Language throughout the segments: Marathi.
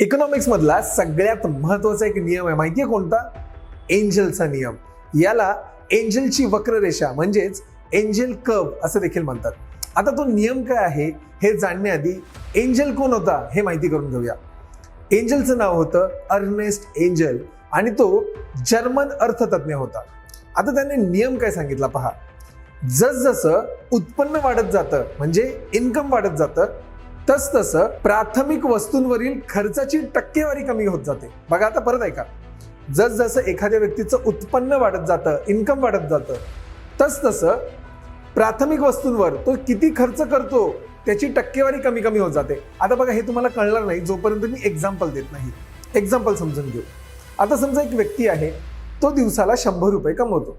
इकॉनॉमिक्स मधला सगळ्यात महत्त्वाचा एक नियम आहे. माहितीये कोणता? एंजलचा नियम. याला एंजलची वक्ररेषा म्हणजेच एंजल कर्व असं देखील म्हणतात. आता तो नियम काय आहे हे जाणण्याआधी एंजल कोण होता हे माहिती करून घेऊया. एंजलचं नाव होतं अर्नेस्ट एंजल आणि तो जर्मन अर्थतज्ञ होता. आता त्याने नियम काय सांगितला पहा. जसजसं उत्पन्न वाढत जातं म्हणजे इन्कम वाढत जातं तस तसं प्राथमिक वस्तूंवरील खर्चाची टक्केवारी कमी होत जाते. बघा आता परत ऐका. जसजसं एखाद्या व्यक्तीचं उत्पन्न वाढत जातं इन्कम वाढत जातं तस तसं प्राथमिक वस्तूंवर तो किती खर्च करतो त्याची टक्केवारी कमी कमी होत जाते. आता बघा हे तुम्हाला कळणार नाही जोपर्यंत मी एक्झाम्पल देत नाही. एक्झाम्पल समजून घेऊ. आता समजा एक व्यक्ती आहे तो दिवसाला शंभर रुपये कमवतो.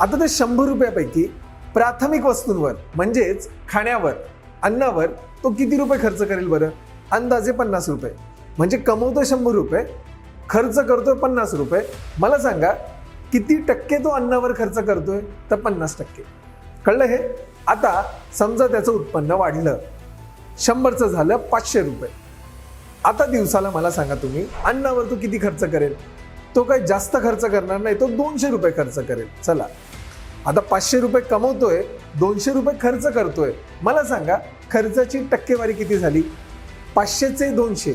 आता त्या शंभर रुपयापैकी प्राथमिक वस्तूंवर म्हणजेच खाण्यावर अन्नावर तो किती रुपये खर्च करेल बरं? अंदाजे पन्नास रुपये. म्हणजे कमवतो शंभर रुपये खर्च करतोय पन्नास रुपये. मला सांगा किती टक्के तो अन्नावर खर्च करतोय? तर पन्नास टक्के. कळलं हे? आता समजा त्याचं उत्पन्न वाढलं. शंभरचं झालं पाचशे रुपये. आता दिवसाला मला सांगा तुम्ही अन्नावर तो किती खर्च करेल? तो काही जास्त खर्च करणार नाही तो दोनशे रुपये खर्च करेल. चला. आता पाचशे रुपये कमवतोय दोनशे रुपये खर्च करतोय. मला सांगा खर्चाची टक्केवारी किती झाली? पाचशेचे दोनशे.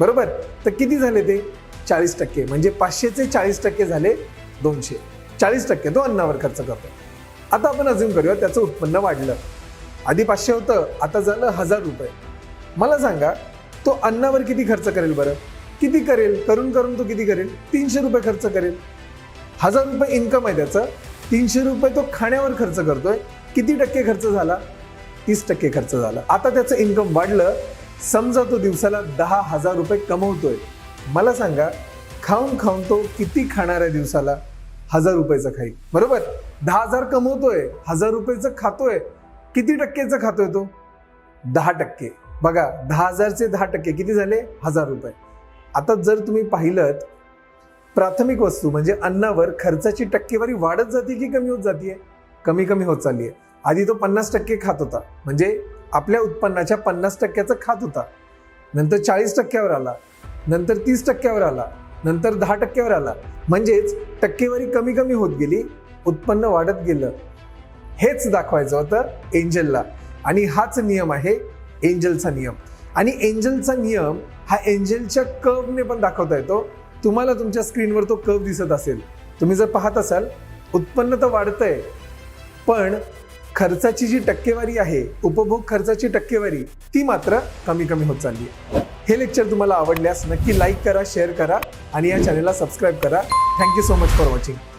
बरोबर? तर किती झाले ते? चाळीस टक्के. म्हणजे पाचशेचे चाळीस टक्के झाले दोनशे. चाळीस टक्के तो अन्नावर खर्च करतो आता आपण अजून करूया त्याचं उत्पन्न वाढलं. आधी पाचशे होतं आता झालं हजार रुपये. मला सांगा तो अन्नावर किती खर्च करेल बरं? किती करेल? करून करून तो किती करेल? तीनशे रुपये खर्च करेल. हजार रुपये इन्कम आहे त्याचं. तीनशे रुपये तो खाण्यावर खर्च करतोय. किती टक्के खर्च झाला? तीस टक्के खर्च झाला. आता त्याचं इन्कम वाढलं समजा तो दिवसाला दहा हजार रुपये कमवतोय. मला सांगा खाऊन खाऊन तो किती खाणार आहे दिवसाला हजार रुपयाचं खाईल? बरोबर? दहा हजार कमवतोय हजार रुपयाचं खातोय. किती टक्केचं खातोय तो? दहा टक्के. बघा दहा हजारचे दहा टक्के किती झाले? हजार रुपये. आता जर तुम्ही पाहिलं प्राथमिक वस्तू म्हणजे अन्नावर खर्चाची टक्केवारी वाढत जाते की कमी होत जाते? कमी कमी होत चालली आहे. आधी तो पन्नास टक्के खात होता. म्हणजे आपल्या उत्पन्नाच्या पन्नास टक्क्याचं खात होता. नंतर चाळीस टक्क्यावर आला. नंतर तीस टक्क्यावर आला. नंतर दहा टक्क्यावर आला. म्हणजेच टक्केवारी कमी कमी होत गेली उत्पन्न वाढत गेलं. हेच दाखवायचं होतं एंजलला. आणि हाच नियम आहे एंजलचा नियम. आणि एंजलचा नियम हा एंजलच्या कर्वने पण दाखवता येतो. तुम्हाला तुमच्या स्क्रीनवर तो कर्व दिसत असेल. तुम्ही जर पाहत असाल उत्पन्न तर वाढतंय पण खर्चाची जी टक्केवारी आहे उपभोग खर्चाची टक्केवारी ती मात्र कमी कमी होत चालली आहे. हे लेक्चर तुम्हाला आवडल्यास नक्की लाईक करा शेअर करा आणि या चॅनलला सबस्क्राईब करा. Thank you so much for watching